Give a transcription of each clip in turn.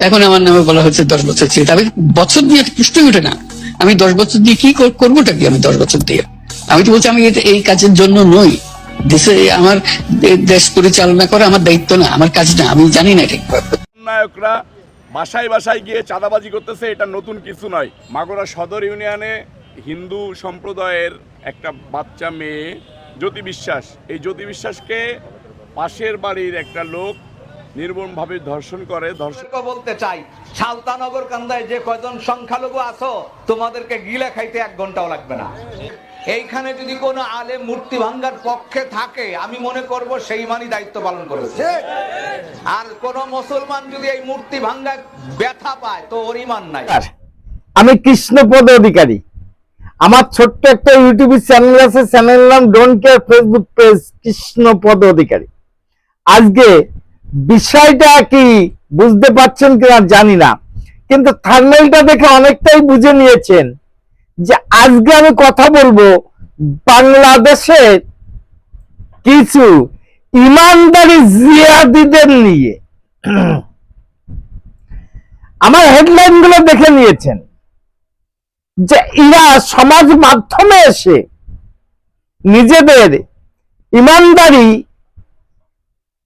এখন আমার নামে বলা হচ্ছে দশ বছর ছিল। তবে বছর দিয়ে প্রশ্নই ওঠে না। আমি দশ বছর দিয়ে কি কর- করবোটা কি আমি দশ বছর দিয়ে? আমি তো বলছি, আমি এটা- এই কাজের জন্য নই। দেশে আমার দেশ পরিচালনা করা আমার দায়িত্ব না, আমার কাজ না। আমি জানি না ঠিক নায়করা বাসায় বাসায় গিয়ে চাঁদাবাজি করতেছে, এটা নতুন কিছু নয়। মাগুরা সদর ইউনিয়নে হিন্দু সম্প্রদায়ের একটা বাচ্চা মেয়ে জ্যোতি বিশ্বাস এই জ্যোতি বিশ্বাসকে পাশের বাড়ির একটা লোক নির্মমভাবে ধর্ষণ করে ধর্ষণ বলতে চাই সালতানগর কান্দায় যে কয়জন সংখ্যালঘু আছো তোমাদেরকে গিলে খাইতে এক ঘন্টাও লাগবে না। এইখানে যদি কোনো আলে মূর্তি ভাঙ্গার পক্ষে থাকে আমি মনে করব সেই মানই দায়িত্ব পালন করেছে। আর কোন মুসলমান যদি এই মূর্তি ভাঙ্গা ব্যথা পায় তো ওর ইমান নাই। আমি কৃষ্ণপদ অধিকারী। আমার ছোট্ট একটা ইউটিউব চ্যানেল আছে চ্যানেল নাম don't care Facebook page Krishnapada Adhikari. আজকে বিষয়টা কি বুঝতে পারছেন কিনা জানি না। কিন্তু থার্মেলটা দেখে অনেকটাই বুঝে নিয়েছেন যে আজকে আমি কথা বলব বাংলাদেশের কিছু ইমানদারি জিয়াদিদের নিয়ে। আমার হেডলাইনগুলো দেখে নিয়েছেন যে এরা সমাজ মাধ্যমে এসে নিজেদের ইমানদারি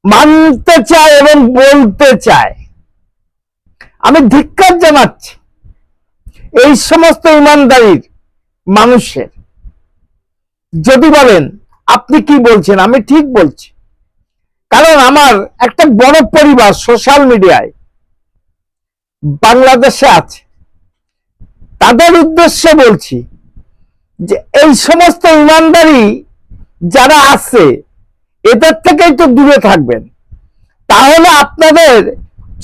মানতে চায় এবং বলতে চায়। আমি ধিক্কার জানাচ্ছি, এই সমস্ত ইমানদারির মানুষের। যদি বলেন, আপনি কি বলছেন? আমি ঠিক বলছি। কারণ আমার একটা বড় পরিবার সোশ্যাল মিডিয়ায় বাংলাদেশে আছে। তাদের উদ্দেশ্যে বলছি যে, এই সমস্ত ইমানদারি যারা আছে এদের থেকেই তো দূরে থাকবেন। তাহলে আপনাদের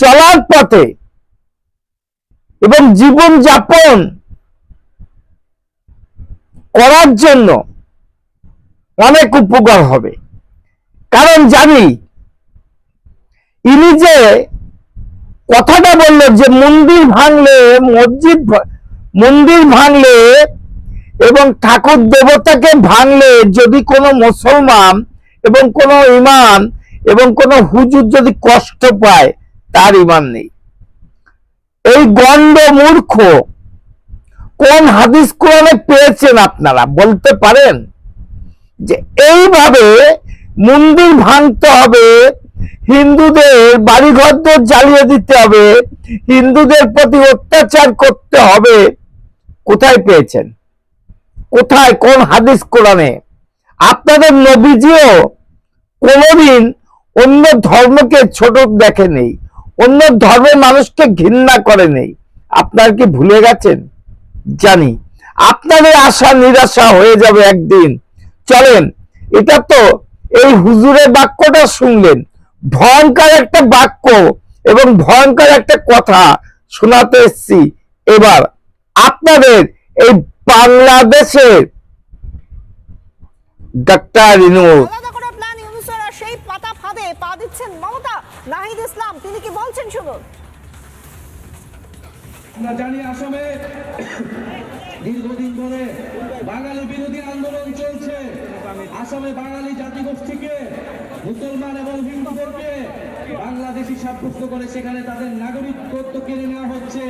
চলার পথে এবং জীবন যাপন করার জন্য অনেক উপকার হবে। কারণ জানি, ইনি যে কথাটা বলল যে মন্দির ভাঙলে, মসজিদ মন্দির ভাঙলে এবং ঠাকুর দেবতাকে ভাঙলে যদি কোনো মুসলমান এবং কোনো ইমান এবং কোনো হুজুর যদি কষ্ট পায়, তার ইমান নেই। এই গন্ড মূর্খ কোন হাদিস কোরআনে পেয়েছেন আপনারা? বলতে পারেন? যে এইভাবে মন্দির ভাঙতে হবে, হিন্দুদের বাড়িঘর দর জ্বালিয়ে দিতে হবে, হিন্দুদের প্রতি অত্যাচার করতে হবে, কোথায় পেয়েছেন? কোথায়? কোন হাদিস কোরআনে? আপনাদের নবীজিও কোনোদিন অন্য ধর্মকে ছোট দেখে নেই, অন্য ধর্মের মানুষকে ঘৃণা করে নেই। আপনার কি ভুলে গেছেন? জানি। আপনাদের আশা নিরাশা হয়ে যাবে একদিন। চলেন, এটা তো এই হুজুরের বাক্যটা শুনলেন। ভয়ঙ্কর একটা বাক্য এবং ভয়ঙ্কর একটা কথা শোনাতে এসছি। এবার আপনাদের এই বাংলাদেশের ডাক্তার ইনুর আলাদা করে প্ল্যান ইউনুসের সেই পাতা ফাঁদে পা দিচ্ছেন মমতা নাহিদ ইসলাম। তিনি কি বলছেন শুনুন। আমরা জানি আসামে দীর্ঘদিন ধরে বাঙালি বিরোধী আন্দোলন চলছে। আসামে বাঙালি জাতিগোষ্ঠীকে মুসলমান এবং হিন্দুদেরকে বাংলাদেশি সাব্যস্ত করে সেখানে তাদের নাগরিকত্ব কেড়ে নেওয়া হচ্ছে।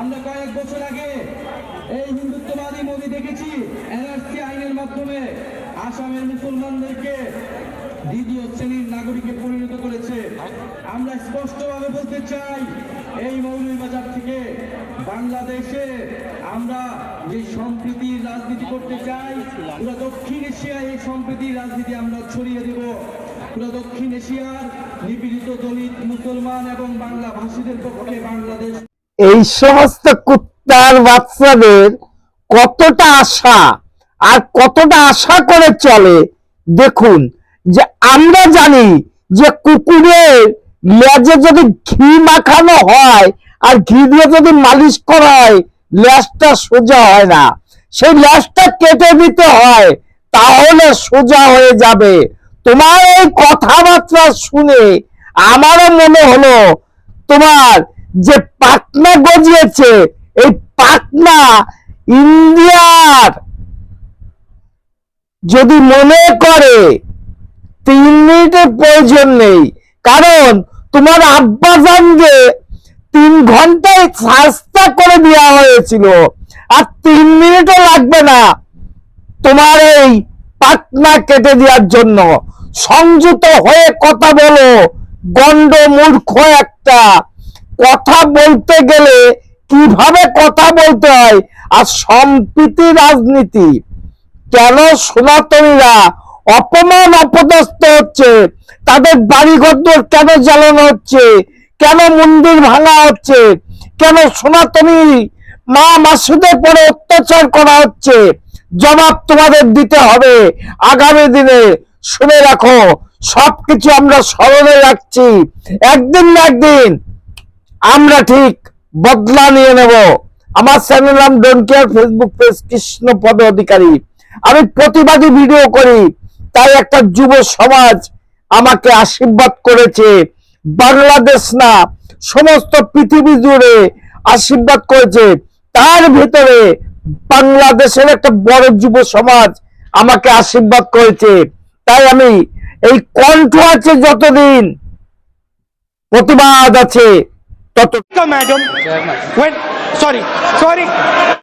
আমরা কয়েক বছর আগে এই হিন্দুত্ববাদী মোদী দেখেছি এনআরসি আইনের মাধ্যমে। আসামের মুসলমানদেরকে দ্বিতীয় শ্রেণির নাগরিকে পরিণত করেছে। আমরা স্পষ্টভাবে বলতে চাই, এই মৌলভীবাজার থেকে বাংলাদেশে আমরা যে সম্প্রীতির রাজনীতি করতে চাই, পুরো দক্ষিণ এশিয়ায় এই সম্প্রীতির রাজনীতি আমরা ছড়িয়ে দেব। পুরো দক্ষিণ এশিয়ার নিপীড়িত দলিত মুসলমান এবং বাংলা ভাষীদের পক্ষে বাংলাদেশ এই সমস্ত কুত্তার বাচ্চাদের কতটা আশা আর কতটা আশা করে চলে? দেখুন, যে আমরা জানি যে কুকুরের লেজে যদি ঘি মাখানো হয় আর ঘি দিয়ে যদি মালিশ করা হয়, লেজটা সোজা হয় না। সেই লেজটা কেটে দিতে হয়, তাহলে সোজা হয়ে যাবে। তোমার এই কথাবার্তা শুনে আমারও মনে হলো, তোমার যে পাটনা গজিয়েছে, এই পাটনা ইন্ডিয়ার যদি মনে করে, তিন মিনিটের প্রয়োজন নেই। কারণ তোমার আব্বাজান যে তিন ঘন্টায় শাস্তা করে দেওয়া হয়েছিল। আর তিন মিনিটও লাগবে না তোমার এই পাটনা কেটে দেওয়ার জন্য। সংযত হয়ে কথা বলো গন্ড মূর্খ একটা। কথা বলতে গেলে কীভাবে কথা বলতে হয়? আর সম্প্রীতি রাজনীতি। কেন সনাতনীরা অপমান অপদস্থ হচ্ছে? তাদের বাড়িঘর কেন জ্বালানো হচ্ছে? কেন মন্দির ভাঙা হচ্ছে? কেন সনাতনী মা মাসুদের পরে অত্যাচার করা হচ্ছে? জবাব তোমাদের দিতে হবে। আগামী দিনে শুনে রাখো, সবকিছু আমরা স্মরণে রাখছি। একদিন না একদিন আমরা ঠিক বদলা নিয়ে নেব। আমার চ্যানেল নাম don't care, Facebook page Krishna Pada Adhikari. আমি প্রতিবাদী ভিডিও করি তাই একটা যুব সমাজ আমাকে আশীর্বাদ করেছে বাংলাদেশ না সমস্ত পৃথিবী জুড়ে আশীর্বাদ করেছে তার ভিতরে বাংলাদেশের একটা বড় যুব সমাজ আমাকে আশীর্বাদ করেছে তাই আমি এই কণ্ঠ আছে যতদিন প্রতিবাদ আছে তত. When, sorry, sorry.